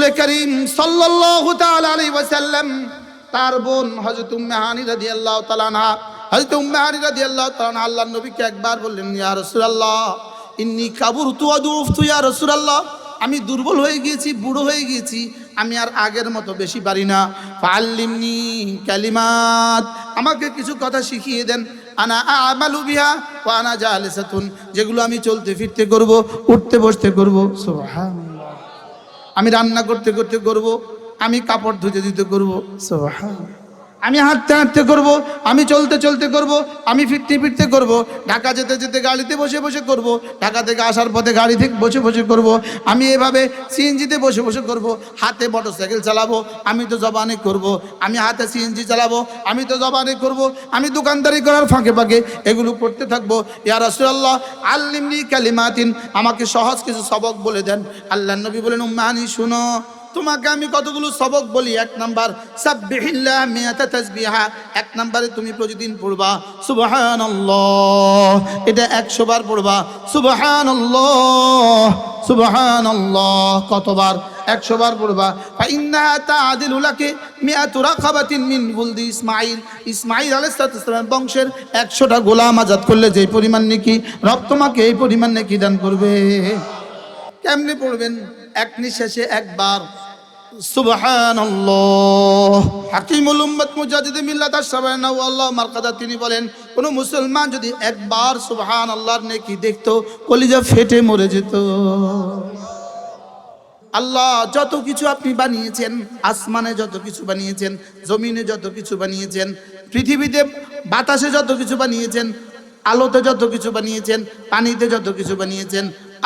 রসুল করিম সাল্লাল্লাহু তাআলা আলাইহি ওয়াসাল্লাম, তার বোন হযরত উম্মে হানি রাদিয়াল্লাহু তাআলা আনহা, হযরত উম্মে হানি রাদিয়াল্লাহু তাআলা আল্লাহর নবীকে একবার বললেন, ইয়া রাসূলুল্লাহ, ইন্নী কাবুরতু ওয়া দুফতু ইয়া রাসূলুল্লাহ, আমি দুর্বল হয়ে গিয়েছি, বুড়ো হয়ে গিয়েছি, আমি আর আগের মতো বেশি পারি না। ফাল্লিমনি কালিমাত, আমাকে কিছু কথা শিখিয়ে দেন। আনা আমালু বিহা ওয়া আনা জালিসাতুন, যেগুলো আমি চলতে ফিরতে করব উঠতে বসতে করব। সুবহানাল্লাহ। আমি রান্না করতে করতে করব আমি কাপড় ধুতে দিতে করব। সুবহানাল্লাহ। আমি হাঁটতে হাঁটতে করব, আমি চলতে চলতে করব, আমি ফিরতে ফিরতে করব, ঢাকা যেতে যেতে গাড়িতে বসে বসে করব, ঢাকা থেকে আসার পথে গাড়ি থেকে বসে বসে করব, আমি এভাবে সিএনজিতে বসে বসে করব, হাতে মোটরসাইকেল চালাবো, আমি তো জবানে করব, আমি হাতে সিএনজি চালাবো, আমি তো জবানে করব, আমি দোকানদারি করার ফাঁকে ফাঁকে এগুলো করতে থাকব। ইয়া রাসূলুল্লাহ, আল্লিমনি কালিমাতিন, আমাকে সহজ কিছু সবক বলে দেন। আল্লাহ নবী বলেন, উম্মাহানি, শুনো। তোমাকে আমি কতগুলো সবক বলি? এক নাম্বার, সাব্বিহিল্লাহ মিয়াতা তাসবিহা। এক নাম্বারে তুমি প্রতিদিন পড়বা, সুবহানাল্লাহ। এটা 100 বার পড়বা, সুবহানাল্লাহ সুবহানাল্লাহ। কতবার? 100 বার পড়বা। ফাইন্নাহা তাআদিলু লাকি মিয়াতু রাকাবাতিন মিন বুলদি ইসমাঈল। ইসমাঈল আলাইহিস সালাম বংশের 100টা গোলাম আজাদ করলে যে পরিমাণ নেকি, রব তোমাকে এই পরিমাণ নেকি দান করবে। কেমনে পড়বেন? এক নিঃশ্বাসে একবার। হাকিমুল উম্মত মুজাদ্দিদ মিল্লাত আশরাফানা আল্লাহ মারকাদা তিনি বলেন, কোন মুসলমান যদি একবার সুবহানাল্লাহর নেকি দেখতো, কলিজা ফেটে মরে যেত। আল্লাহ যত কিছু আপনি বানিয়েছেন, আসমানে যত কিছু বানিয়েছেন, জমিনে যত কিছু বানিয়েছেন, পৃথিবীতে বাতাসে যত কিছু বানিয়েছেন, আলোতে যত কিছু বানিয়েছেন, পানিতে যত কিছু বানিয়েছেন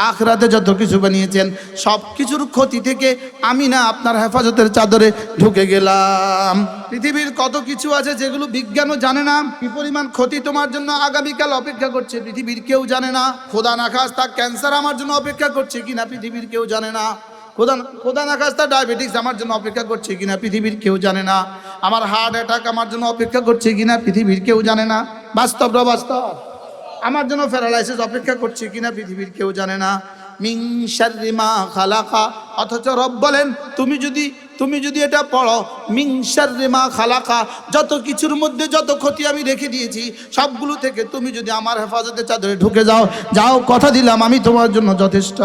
আখরাতে যত কিছু বানিয়েছেন সব কিছুর ক্ষতি থেকে আমি না আপনার হেফাজতের চাদরে ঢুকে গেলাম। পৃথিবীর কত কিছু আছে যেগুলো বিজ্ঞানও জানে না, কি পরিমাণ ক্ষতি তোমার জন্য আগামীকাল অপেক্ষা করছে, পৃথিবীর কেউ জানে না। খোদা না খাস্তা ক্যান্সার আমার জন্য অপেক্ষা করছে কিনা, পৃথিবীর কেউ জানে না। খোদা খোদা না খাস্তা ডায়াবেটিস আমার জন্য অপেক্ষা করছে কিনা, পৃথিবীর কেউ জানে না। আমার হার্ট অ্যাটাক আমার জন্য অপেক্ষা করছে কিনা, পৃথিবীর কেউ জানে না। বাস্তব বাস্তব। আমার জন্য প্যারালাইসিস অপেক্ষা করছে কিনা পৃথিবীর কেউ জানে না। মিং শাররিমা খালাকা। অথচ রব বলেন, তুমি যদি তুমি যদি এটা পড়ো মিং শাররিমা খালাকা, যত কিছুর মধ্যে যত ক্ষতি আমি রেখে দিয়েছি, সবগুলো থেকে তুমি যদি আমার হেফাজতে চাদরে ঢুকে যাও যাও, কথা দিলাম, আমি তোমার জন্য যথেষ্ট।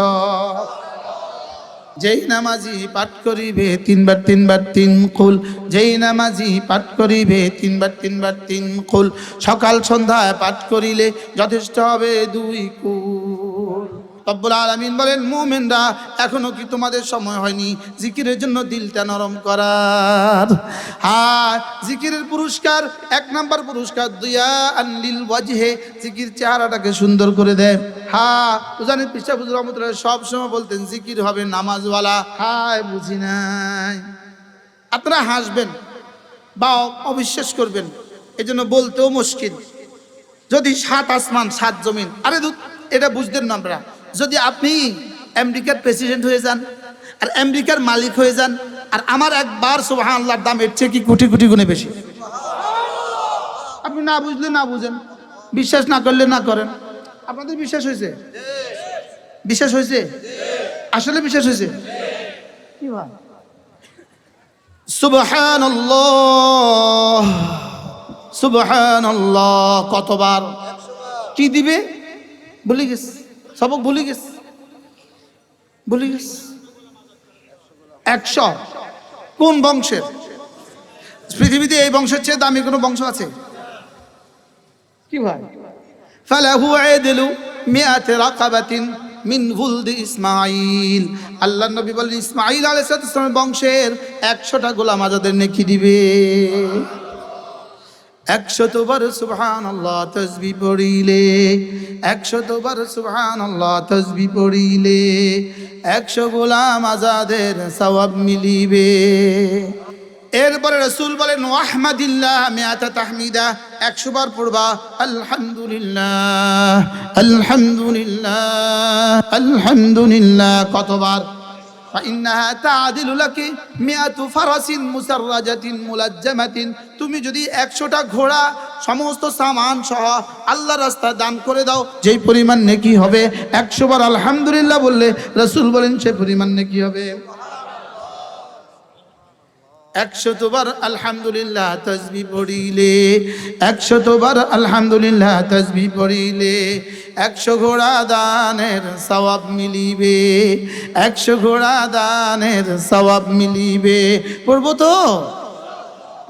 যেই নামাজি পাঠ করিবে, তিনবার তিনবার, তিন কুল। যেই নামাজি পাঠ করিবে, তিনবার তিনবার, তিন কুল। সকাল, সন্ধ্যায় পাঠ করিলে যথেষ্ট হবে দুই কুল। রব্বুল আলামিন বলেন, মুমিনরা এখনও কি তোমাদের সময় হয়নি? জিকিরের জন্য দিলটা নরম করার। হ্যাঁ জিকিরের পুরস্কার, এক নাম্বার পুরস্কার, দুইয়া আনলিল ওয়াজহে, জিকির চেহারাটাকে সুন্দর করে দেয়। হ্যাঁ উজানি পিসা বুজুর রহমতুল্লাহ সব সময় বলতেন, জিকির হবে নামাজওয়ালা। হায়, বুঝি নাই। আপনারা হাসবেন বা অবিশ্বাস করবেন এই জন্য বলতেও মুশকিল। যদি সাত আসমান, সাত জমিন, আরে এটা বুঝতেন না আমরা যদি আপনি আমেরিকার প্রেসিডেন্ট হয়ে যান, আর আমেরিকার মালিক হয়ে যান, আর আমার একবার সুবাহ আল্লাহর দাম এর চেয়ে কি কোটি কোটি গুণে বেশি? আপনি না বুঝলে না বুঝেন, বিশ্বাস না করলে না করেন। আপনাদের বিশ্বাস হয়েছে? বিশ্বাস হয়েছে? আসলে বিশ্বাস হয়েছে? কি ভাই? সুবহানাল্লাহ সুবহানাল্লাহ, কতবার? কি দিবে? ভুলে গেছে। সবক ভুলে গেছে। ভুলে গেছে। একশো কোন বংশের? পৃথিবীতে এই বংশের চেয়ে দামি কোনো বংশ আছে? কি ভাই? ফালাহু আইদিলু মিয়াতে রাকাবাতিন মিন ভুলদি ইসমাইল আল্লাহ নবী বলেন ইসমাইল আলাইহিস সালামের বংশের একশোটা গোলাম আজাদের নেকি দিবে। একশতবার সুবহান আল্লাহ তসবি পড়িলে, একশতবার সুবহান আল্লাহ তসবি পড়িলে, একশো গোলাম আজাদের সওয়াব মিলিবে। এরপরে রসুল বলেন আহমাদিল্লাহ মেয়াতা তাহমিদা একশো বার পড়বা, আলহামদুলিল্লাহ আলহামদুলিল্লাহ আলহামদুলিল্লাহ কতবার? فإنها تعدل لك مئة فرس مسرجة ملجمة তুমি যদি একশোটা ঘোড়া সমস্ত সামান সহ আল্লাহ রাস্তা দান করে দাও যেই পরিমাণ নেকি হবে একশো বার আলহামদুলিল্লাহ বললে রসুল বলেন সে পরিমাণ নেকি হবে একশো তোবার আলহামদুলিল্লাহ তসবি পড়িলে একশো তোবার আলহামদুলিল্লাহ তসবি পড়িলে, একশো ঘোড়া দানের সওয়াব মিলিবে, একশো ঘোড়া দানের সওয়াব মিলিবে। পড়ব তো?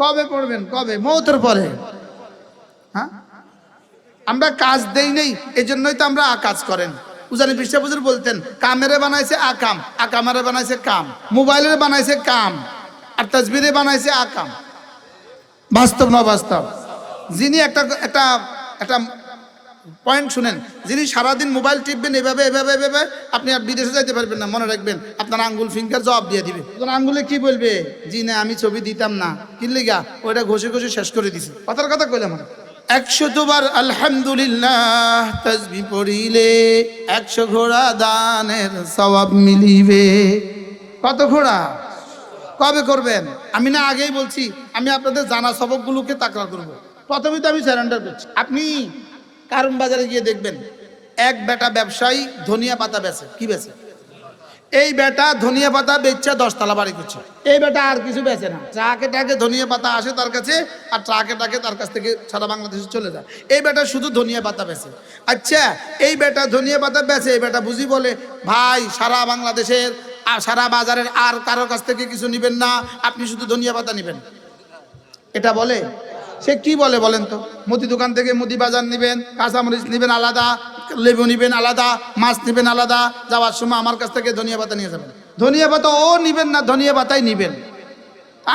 কবে পড়বেন? কবে? মৌতের পরে। হ্যাঁ? আমরা কাজ দেই নেই এই জন্যই তো আমরা আকাজ করেন। উজানি বিশ্বাবুজুর বলতেন, কামেরে বানাইছে আকাম, আকামারে বানাইছে কাম, মোবাইলের বানাইছে কাম। আর তসবিরে বানাইছে আকাম। বাস্তব না বাস্তব যিনি একটা একটা একটা পয়েন্ট শুনেন, যিনি সারাদিন মোবাইল টিপবেন, এভাবে এভাবে এভাবে, আপনি আর বিদেশে যাইতে পারবেন না, মনে রাখবেন, আপনার আঙ্গুল ফিঙ্গার জবাব দিয়ে দিবে। আঙ্গুলে কি বলবে? জি না, আমি ছবি দিতাম না। কিনলে গা ওইটা ঘষে ঘষে শেষ করে দিছে। কথার কথা কইলাম। একশো দুবার আলহামদুলিল্লাহ তসবি পড়িলে একশো ঘোড়া দানের সবাব মিলিবে। কত ঘোড়া? কবে করবেন? আমি না আগেই বলছি, আমি আপনাদের জানা সবকগুলোকে তাকড়া করব। প্রথমে তো আমি স্যারেন্ডার করছি। আপনি কারণ বাজারে গিয়ে দেখবেন, এক বেটা ব্যবসায়ী ধনিয়া পাতা বেচে। কি বেছে এই বেটা ধনিয়া পাতা বেচছে দশতলা বাড়ি করছে। এই বেটা আর কিছু বেচে না। ট্রাকে টাকে ধনিয়া পাতা আসে তার কাছে, আর ট্রাকে টাকে তার কাছ থেকে সারা বাংলাদেশে চলে যায়। এই বেটা শুধু ধনিয়া পাতা বেচে। আচ্ছা এই বেটা ধনিয়া পাতা বেচে, এই বেটা বুঝি বলে, ভাই, সারা বাংলাদেশের সারা বাজারের আর কারোর কাছ থেকে কিছু নিবেন না, আপনি শুধু ধনিয়া পাতা নিবেন। এটা বলে? সে কি বলে বলেন তো? মুদি দোকান থেকে মুদি বাজার নেবেন, কাঁচামরিচ নেবেন আলাদা, লেবু নেবেন আলাদা, মাছ নেবেন আলাদা, যাওয়ার সময় আমার কাছ থেকে ধনিয়া পাতা নিয়ে যাবেন। ধনিয়া পাতা ও নিবেন না, ধনিয়া পাতাই নিবেন।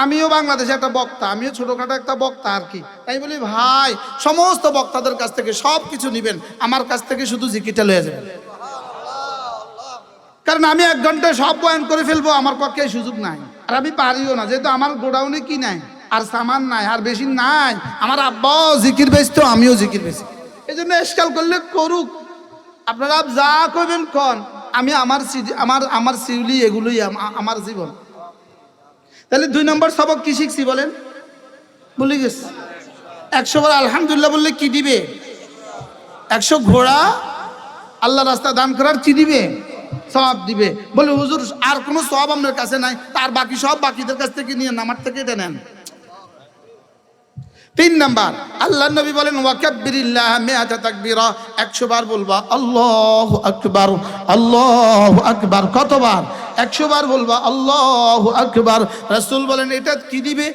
আমিও বাংলাদেশে একটা বক্তা, আমিও ছোটখাটো একটা বক্তা আর কি। তাই বলি, ভাই, সমস্ত বক্তাদের কাছ থেকে সব কিছু নিবেন, আমার কাছ থেকে শুধু জিকিটা লয়ে যাবেন। কারণ আমি এক ঘন্টায় সব বয়ান করে ফেলব, আমার পক্ষে সুযোগ নাই। আর আমি পারিও না, যেহেতু আমার গোডাউনে কি নাই, আর সামান নাই, আর বেশি নাই, আমার আব্বাও জিকির বেচতো, আমিও জিকির বেশি এই জন্য এসকাল করলে করুক। আপনারা যা করবেন কন, আমি আমার আমার আমার শিউলি এগুলোই আম- আমার জীবন। তাহলে দুই নম্বর সবক কি শিখছি বলেন? বলে গেছি। একশো বার আলহামদুলিল্লাহ বললে কি দিবে? একশো ঘোড়া আল্লাহ রাস্তা দান করার কি দিবে? সব দিবে। বলে, হুজুর, আর কোনো সব আপনার কাছে নাই। তার বাকি সব বাকিদের কাছ থেকে নিয়ে আমার থেকে এটা নেন। তিন নাম্বার আল্লাহ নবী বলেন, ওয়াকাব্বিরিল্লাহ মিআতা তাকবীরা। 100 বার বলবা, আল্লাহু আকবার আল্লাহু আকবার। কতবার? 100 বার বলবা, আল্লাহু আকবার। রাসূল বলেন, এটা কি দিবে?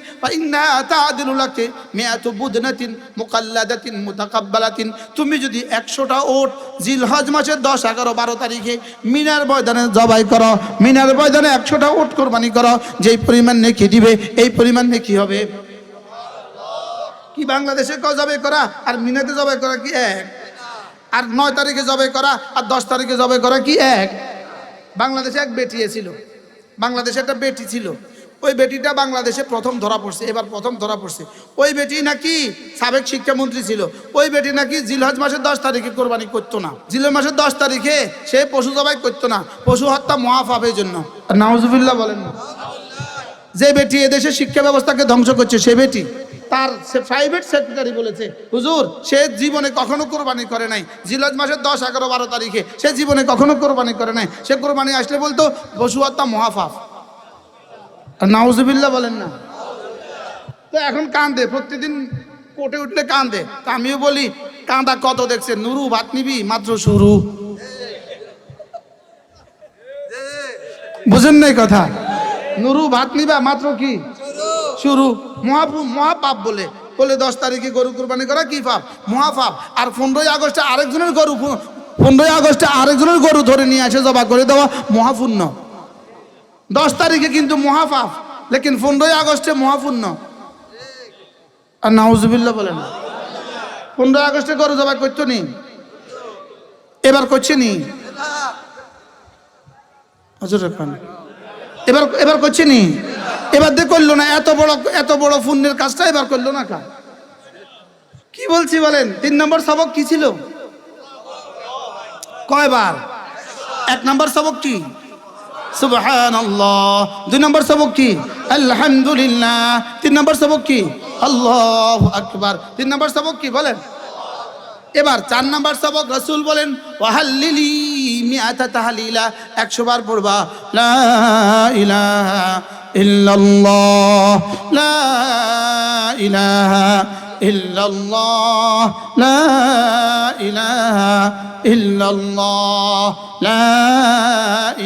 লাকি মিআতু বুদনাতিন মুকাল্লাদাতিন মুতাকাব্বালাতিন। তুমি যদি 100টা ওট জিলহজ মাসের 10 11 12 তারিখে মিনার ময়দানে জবাই করো, মিনার ময়দানে 100টা ওট কুরবানি করো, যেই পরিমাণ নেকি দিবে, এই পরিমাণ নেকি হবে। কি বাংলাদেশে ক জবাই করা? আর মিনাতে জবাই করা কি এক? আর নয় তারিখে জবাই করা? আর দশ তারিখে জবাই করা কি এক? বাংলাদেশে এক বেটি ছিল বাংলাদেশে একটা বেটি ছিল। ওই বেটিটা বাংলাদেশে প্রথম ধরা পড়ছে, এবার প্রথম ধরা পড়ছে। ওই বেটি নাকি সাবেক শিক্ষামন্ত্রী ছিল। ওই বেটি নাকি জিলহজ মাসের দশ তারিখে কোরবানি করতো না। জিলহজ মাসের দশ তারিখে সে পশু জবাই করতো না। পশু হত্যা মহাফাবের জন্য। আর নাউজুবিল্লাহ বলেন যে বেটি এদেশের শিক্ষা ব্যবস্থাকে ধ্বংস করছে, সে বেটি। তার সে প্রাইভেট সেক্রেটারি বলেছে, হুজুর, সে জীবনে কখনো কোরবানি করে নাই। জিলজ মাসের দশ, এগারো, বারো তারিখে সে জীবনে কখনো কোরবানি করে নাই। সে কোরবানি আসলে বলতো হত্যা মহাফাফ। আর নাউজুবিল্লাহ বলেন না। তো এখন কান্দে, প্রতিদিন কোর্টে উঠলে কান্দে। তা আমিও বলি, কান্দা কত দেখছে? নুরু, ভাত নিবি? মাত্র শুরু। বুঝেন নাই কথা? নুরু, ভাত নিবা? মাত্র কি? শুরু। মহাপু, মহাপাপ বলে। বলে দশ তারিখে গরু কুরবানি করা কি পাপ? মহাপাপ। আর পনেরোই আগস্টে আরেকজনের গরু পনেরোই আগস্টে আরেকজনের গরু ধরে নিয়ে আসে জবা করে দেওয়া মহাপুণ্য। দশ তারিখে কিন্তু মহাপাপ, লেকিন পনেরোই আগস্টে মহাপুণ্য। আর নাউজুবিল্লাহ বলেন পনেরোই আগস্টে গরু জবা করতো নি? এবার করছে নি? হজুর এবার এবার করছে নি? এবার দিয়ে করল না, এত বড় এত বড় পুণ্যের কাজটা এবার করল না কা? কি বলছি বলেন? তিন নম্বর সবক কি ছিল? কয়বার? এক নম্বর সবক কি? সুবহান দুই নম্বর সবক কি? আলহামদুলিল্লাহ। তিন নম্বর সবক কি? আল্লাহ আকবার। তিন নম্বর সবক কি বলেন? এবার চার নাম্বার সবক রসুল বলেন, ওয়াহাল্লিলি। মিআতা তাহলিলা একশো বার পড়বা। লা ইলাহা ইল্লাল্লাহ লা ইলাহা ইল্লাল্লাহ লা ইলাহা ইল্লাল্লাহ লা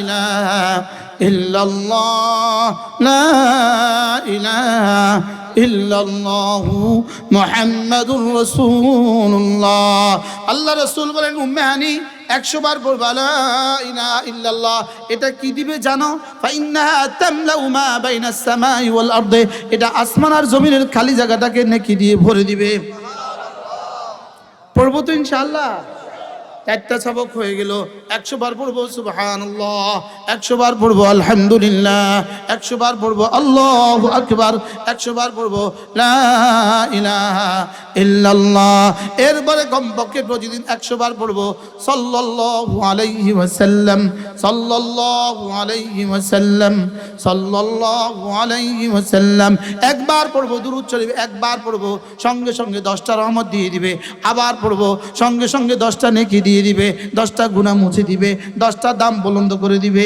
ইলাহা ইল্লাল্লাহ লা ইলাহা ইল্লাল্লাহু মুহাম্মাদুর রাসূলুল্লাহ। আল্লাহ রাসূল বলেন, উম্মে হানি, একশো বার ইল্লাল্লাহ। এটা কি দিবে জানো? এটা আসমান আর জমিনের খালি জায়গাটাকে নেকি দিয়ে ভরে দিবে। পড়ব তো ইনশাআল্লাহ। চারটা সবক হয়ে গেল। একশো বার পড়ব সুবহান একশো বার পড়ব, আলহামদুলিল্লাহ। একশো বার পড়ব, আল্লাহ আকবার। একশো বার পড়ব, লা ইলাহা ইল্লাল্লাহ। এরপরে কমপক্ষে প্রতিদিন একশো বার পড়ব। সাল্লাল্লাহু আলাইহি ওয়াসাল্লাম, সাল্লাল্লাহু আলাইহি ওয়াসাল্লাম, সাল্লাল্লাহু আলাইহি ওয়াসাল্লাম। একবার পড়ব, দুরূদ শরীফ একবার পড়ব, সঙ্গে সঙ্গে দশটা রহমত দিয়ে দিবে, আবার পড়ব, সঙ্গে সঙ্গে দশটা নেকি দিয়ে দিবে, দশটা গুণা মুছে দিবে, দশটা দাম বুলন্দ করে দিবে।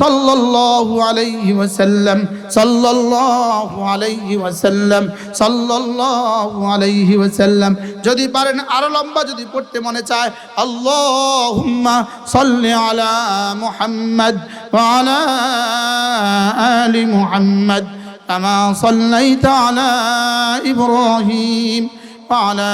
সাল্লাল্লাহু আলাইহি ওয়াসাল্লাম সাল্লাল্লাহু আলাইহি ওয়াসাল্লাম সাল্লাল্লাহু আলাইহি ওয়াসাল্লাম যদি পারেন আরো লম্বা যদি পড়তে মনে চায় আল্লাহুম্মা সাল্লি আলা মুহাম্মদ ওয়া আলা আলি মুহাম্মদ কামা সাল্লাইতা আলা ইব্রাহিম وعلى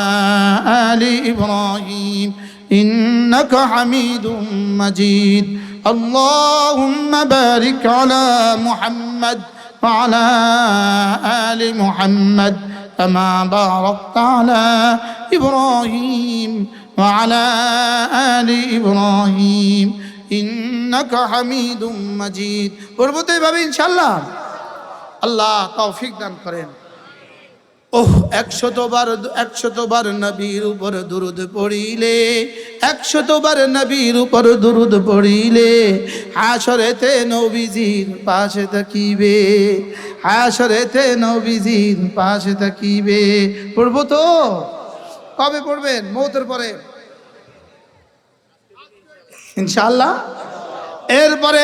آل إبراهيم إنك حميد مجيد اللهم بارك على محمد وعلى آل محمد كما باركت على إبراهيم وعلى آل إبراهيم إنك حميد مجيد পড়বো ভাবে ইনশাল্লাহ আল্লাহ তৌফিক দান করেন ওহ, একশতবার একশতবার নবীর উপর দুরুদ পড়িলে, একশতবার নবীর উপর দুরুদ পড়িলে হাসরেতে নবীজির পাশে থাকিবে হাসরেতে নবীজির পাশে থাকিবে। পড়ব তো? কবে পড়বেন? মৌতের পরে। ইনশাআল্লাহ। এরপরে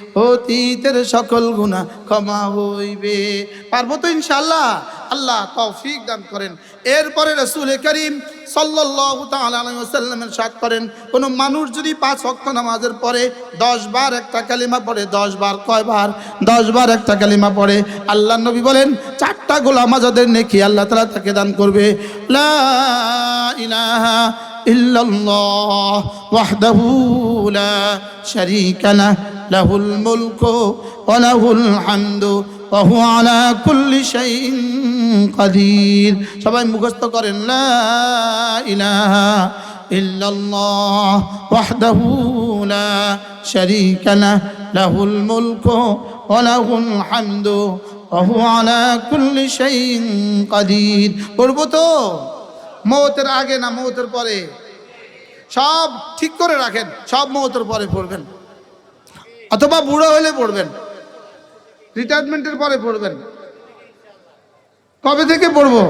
অতীতের সকল গুনাহ ক্ষমা হইবে। পারব তো ইনশাল্লাহ আল্লাহ তৌফিক দান করেন। এরপরে রসুল করিম আলাইহি ওয়াসাল্লামের সাথ করেন, কোন মানুষ যদি পাঁচ ওয়াক্ত নামাজের পরে দশ বার একটা কালিমা পড়ে, দশ বার কয় বার, দশ বার একটা কালিমা পড়ে, আল্লাহ নবী বলেন, চারটা গোলাম আজাদের নেকি আল্লাহ তালা তাকে দান করবে। লা ইলাহা ইল্লাল্লাহ লাহুল মুলক ওলাহুল হামদু অহু আলা কুল্লি শাইইন কাদির। সবাই মুখস্থ করেন, লা ইলাহা ইল্লাল্লাহ ওয়াহদাহু লা শারীকা লাহ। লাহুল মুলক ওয়ালাহুল হামদু অহু আলা কুল্লি শাইইন কাদির। তো? মৌতের আগে না মৌতের পরে? সব ঠিক করে রাখেন, সব মৌতের পরে পড়বেন। অথবা বুড়ো হলে পড়বেন রিটায়ারমেন্টের পরে পড়বেন কবে থেকে পড়বো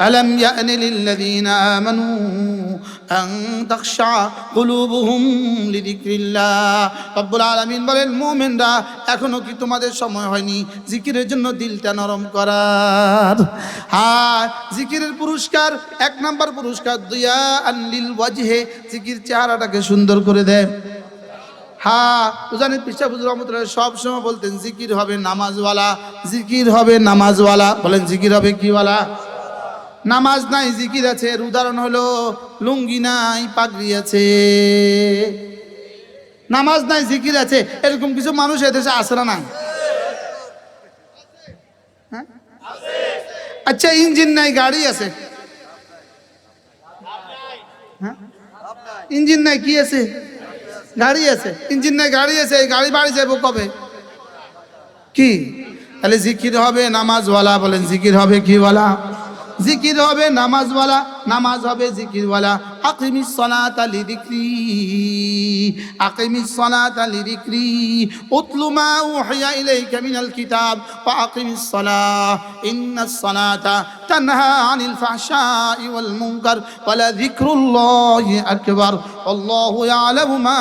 ألم يأن للذين آمنوا أن تخشع قلوبهم لذكر الله رب العالمين বলেন মুমিনরা এখনো কি তোমাদের সময় হয়নি জিকিরের জন্য দিলটা নরম করার হ্যাঁ জিকিরের পুরস্কার এক নাম্বার পুরস্কার দুয়া আনলিল ওয়াজহে জিকির চেহারাটাকে সুন্দর করে দেয় হ্যাঁ উজানি পিসা বুজুর রহমতুল্লাহ সব সময় বলতেন, জিকির হবে নামাজওয়ালা, জিকির হবে নামাজওয়ালা। বলেন, জিকির হবে কিওয়ালা? নামাজ নাই, জিকির আছে এর উদাহরণ হলো, লুঙ্গি নাই, পাগড়ি আছে। নামাজ নাই, জিকির আছে, এরকম কিছু মানুষ এদেশে আসে না নাই? হ্যাঁ? আচ্ছা ইঞ্জিন নাই, গাড়ি আছে। হ্যাঁ? ইঞ্জিন নাই, কি আছে? গাড়ি আছে, ইঞ্জিন নাই, গাড়ি আছে, এই গাড়ি বাড়ি যাব কবে? কি? তাহলে জিকির হবে নামাজওয়ালা, বলেন জিকির হবে কি বলা জিকির হবে নামাজওয়ালা, নামাজ হবে জিকিরওয়ালা। আকিমিস সালাতা লিযিকরি আকিমিস সালাতা লিযিকরি, উতলু মা উহিয়া ইলাইকা মিনাল কিতাব, ওয়া আকিমিস সালাহ ইন্নাস সালাতা তানহা আনিল ফাহশাই ওয়াল মুনকার ওয়ালা যিকরুল্লাহি আকবার, আল্লাহু ইয়ালামু মা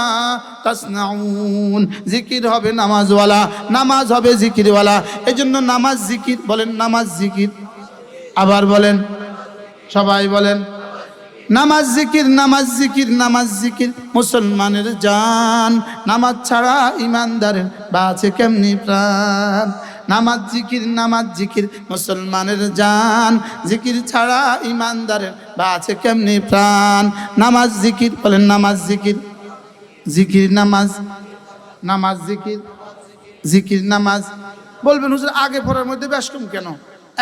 তাসনাউন। জিকির হবে নামাজওয়ালা, নামাজ হবে জিকিরওয়ালা, এজন্য নামাজ জিকির, বলেন নামাজ জিকির, আবার বলেন, সবাই বলেন। নামাজ জিকির নামাজ জিকির নামাজ জিকির, মুসলমানের জান। নামাজ ছাড়া ইমানদারের বাঁচে কেমনি প্রাণ? নামাজ জিকির নামাজ জিকির, মুসলমানের জান। জিকির ছাড়া ইমানদারের বাঁচে কেমনি প্রাণ? নামাজ জিকির, বলেন নামাজ জিকির। জিকির নামাজ নামাজ জিকির জিকির নামাজ। বলবেন, হুজুর, আগে পরের মধ্যে ব্যস্কম কেন?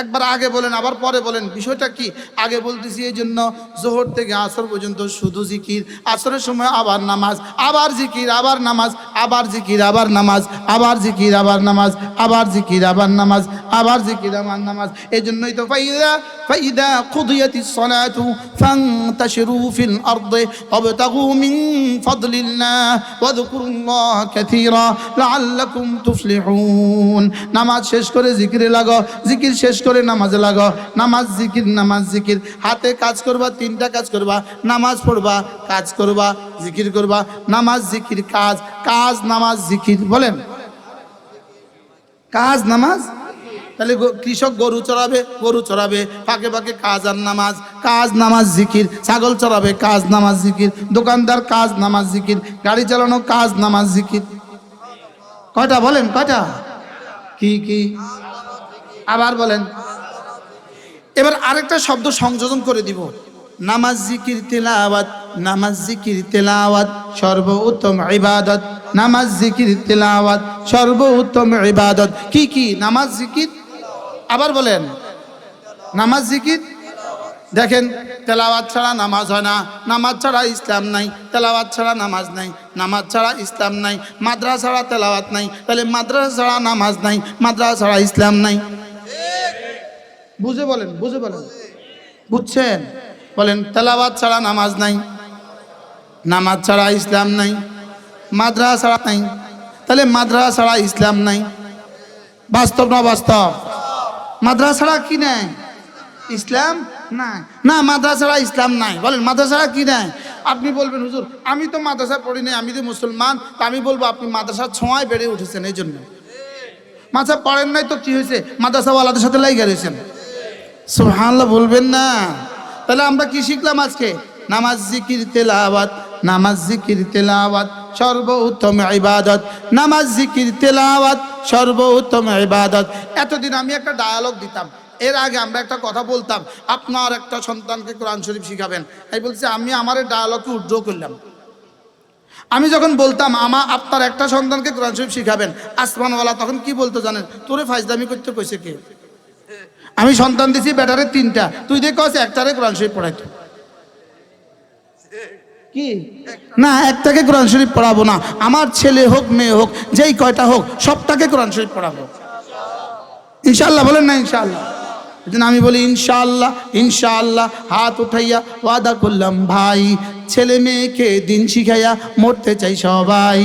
একবার আগে বলেন, আবার পরে বলেন। বিষয়টা কি? আগে বলতেছি এই জন্য জোহর থেকে আসর পর্যন্ত শুধু জিকির। আসরের সময় আবার নামাজ, আবার জিকির, আবার নামাজ, আবার জিকির, আবার নামাজ, আবার জিকির, আবার নামাজ, আবার জিকির, আবার নামাজ, আবার জিকির, আবার নামাজ। এই জন্যই তো ফাইদা ফাইদা কুদিয়াতিস সালাতু ফান্তাশিরু ফিল আরদি ওয়াবতাগু মিন ফাদলিল্লাহ ওয়াযকুরুল্লাহ কাসীরা লাআল্লাকুম তুফলিহুন। নামাজ শেষ করে জিকিরে লাগো, জিকির শেষ করে নামাজে লাগো। নামাজ জিকির নামাজ জিকির। হাতে কাজ করবা, তিনটা কাজ করবা। নামাজ পড়বা, কাজ করবা, জিকির করবা। নামাজ জিকির, কাজ কাজ, নামাজ জিকির, বলেন। কাজ, নামাজ? তাহলে কৃষক গরু চড়াবে গরু চড়াবে। ফাঁকে ফাঁকে কাজ আর নামাজ। কাজ, নামাজ, জিকির। ছাগল চড়াবে, কাজ, নামাজ, জিকির। দোকানদার, কাজ, নামাজ, জিকির। গাড়ি চালানো, কাজ, নামাজ, জিকির। কয়টা বলেন, কয়টা? কি কি? আবার বলেন। এবার আরেকটা শব্দ সংযোজন করে দিব। নামাজ জিকির তেলাওয়াত, নামাজ জিকির তেলাওয়াত, সর্বোত্তম ইবাদত। নামাজ জিকির তেলাওয়াত, সর্বোত্তম ইবাদত। কি কি? নামাজ জিকির? আবার বলেন। নামাজ জিকির? দেখেন, তেলাওয়াত ছাড়া নামাজ হয় না। নামাজ ছাড়া ইসলাম নাই, তেলাওয়াত ছাড়া নামাজ নাই, নামাজ ছাড়া ইসলাম নাই, মাদ্রাসা ছাড়া তেলাওয়াত নাই। তাহলে মাদ্রাসা ছাড়া নামাজ নাই, মাদ্রাসা ছাড়া ইসলাম নাই। বুঝে বলেন বুঝে বলেন। বুঝছেন? বলেন, তেলাওয়াত ছাড়া নামাজ নাই, নামাজ ছাড়া ইসলাম নাই, মাদ্রাসা ছাড়া নাই, তাহলে মাদ্রাসা ছাড়া ইসলাম নাই। বাস্তব না বাস্তব? মাদ্রাসা ছাড়া কি নাই? ইসলাম নাই। না, মাদ্রাসা ছাড়া ইসলাম নাই। বলেন, মাদ্রাসা ছাড়া কি নাই? আপনি বলবেন, হুজুর, আমি তো মাদ্রাসা পড়ি নাই, আমি তো মুসলমান, তা আমি বলব, আপনি মাদ্রাসার ছোঁয়ায় বেড়ে উঠেছেন এই জন্য মাথা পড়েন নাই তো কি হয়েছে? মাদ্রাসাওয়ালাদের সাথে লাইগা রয়েছেন। সুবহানাল্লাহ বলবেন না। তাহলে আমরা কি শিখলাম আজকে? নামাজ, জিকির, তেলাওয়াত, নামাজ, জিকির, তেলাওয়াত, সর্বোত্তম ইবাদত। নামাজ, জিকির, তেলাওয়াত, সর্বোত্তম ইবাদত। এতদিন আমি একটা ডায়ালগ দিতাম। এর আগে আমরা একটা কথা বলতাম, আপনার একটা সন্তানকে কোরআন শরীফ শিখাবেন। আমি বলছি, আমি আমার ডায়ালগকে উজ্জ্বল করলাম। আমি যখন বলতাম, আমা, আপনার একটা সন্তানকে কোরআন শরীফ শিখাবেন। আসমানওয়ালা তখন কি বলতো জানেন? তোরে ফাইজদামি করতে কইছে কে? আমি সন্তান দিছি ব্যাটারে তিনটা। তুই দেখ একটারে কোরআন শরীফ পড়াইতো। কি? না, একটাকে কোরআন শরীফ পড়াবো না। আমার ছেলে হোক, মেয়ে হোক, যেই কয়টা হোক, সবটাকে কোরআন শরীফ পড়াবো। ইনশাল্লাহ বলেন না ইনশাল্লাহ আমি বলি, ইনশাআল্লাহ ইনশাআল্লাহ, হাত উঠাইয়া ওয়াদা করলাম, ভাই। ছেলে মেয়েকে দিন শিখাইয়া মরতে চাই সবাই।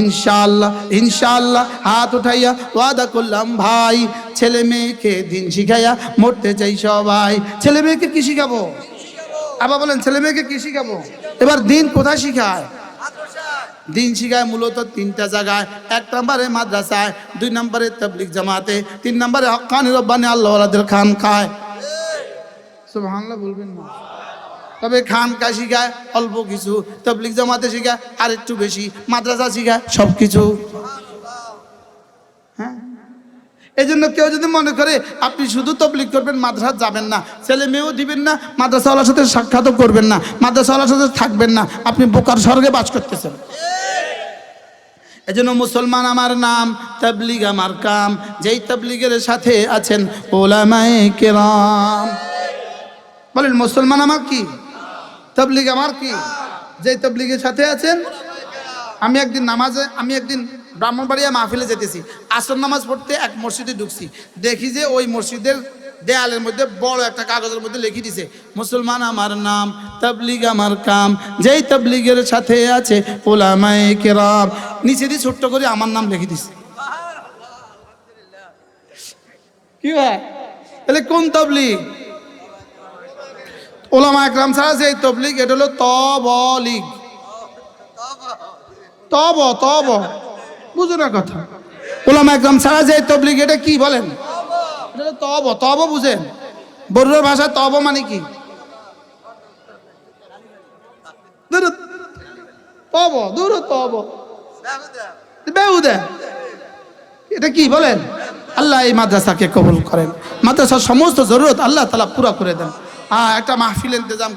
ইনশাআল্লাহ ইনশাল্লাহ হাত উঠাইয়া ওয়াদা করলাম, ভাই, ছেলে মেয়েকে দিন শিখাইয়া মরতে চাই সবাই। ছেলে মেয়েকে কি শিখাবো? আবার বলেন, ছেলে মেয়েকে কি শিখাবো? এবার দিন কোথায় শিখায়? দিন শিখায় মূলত তিনটা জায়গায়। এক নম্বরে মাদ্রাসায়, দুই নম্বরে তবলিক জামাতে, তিন নম্বরে হকানি রব্বানি আল্লাহদের খান খায়। সুবহানাল্লাহ, বলবেন না। তবে খান কা শিখায় অল্প কিছু। তবলিক জমাতে শিখায় আর একটু বেশি। মাদ্রাসা শিখায় সব কিছু। হ্যাঁ? এই জন্য কেউ যদি মনে করে, আপনি শুধু তবলিক করবেন, মাদ্রাসা যাবেন না। ছেলে মেয়েও দিবেন না, মাদ্রাসাওয়ালার সাথে সাক্ষাৎও করবেন না, মাদ্রাসাওয়ালার সাথে থাকবেন না। আপনি বোকার স্বর্গে বাস করতেছেন। এজন্য মুসলমান আমার নাম, তবলিগ আমার কাম। যেই তবলিগের সাথে আছেন ওলামায়ে কেরাম। বলেন, মুসলমান আমার কি? তবলিগ আমার কি? যেই তবলিগের সাথে আছেন আমি একদিন নামাজে আমি একদিন ব্রাহ্মণবাড়িয়া মাহফিলে যেতেছি। আসর নামাজ পড়তে এক মসজিদে ঢুকছি। দেখি যে ওই মসজিদের দেয়ালের মধ্যে বড় একটা কাগজের মধ্যে লিখে দিছে মুসলমান আমার নাম তাবলিগ আমার কাম। যেই তাবলিগের সাথে আছে ওলামায়ে কেরাম। নিচে দিয়ে ছোট্ট করে আমার নাম লিখে দিছে। কি ভাই? তাহলে কোন তবলিগ? ওলামা একরাম ছাড়া যে তবলিগ, এটা হলো তবলিগ। তব তব। বুঝো না কথা। ওলামা একরাম ছাড়া যে তবলিগ, এটা কি বলেন? তব তব বুঝেন। বড়ুয়ার ভাষায় তব মানে কি? তব দূর তব। বেউদে এটা কি বলেন? আল্লাহ এই মাদ্রাসাকে কবুল করেন। মাদ্রাসার সমস্ত জরুরত আল্লাহ তালা পুরা করে দেন। হ্যাঁ একটা মাহফিল ইন্তজাম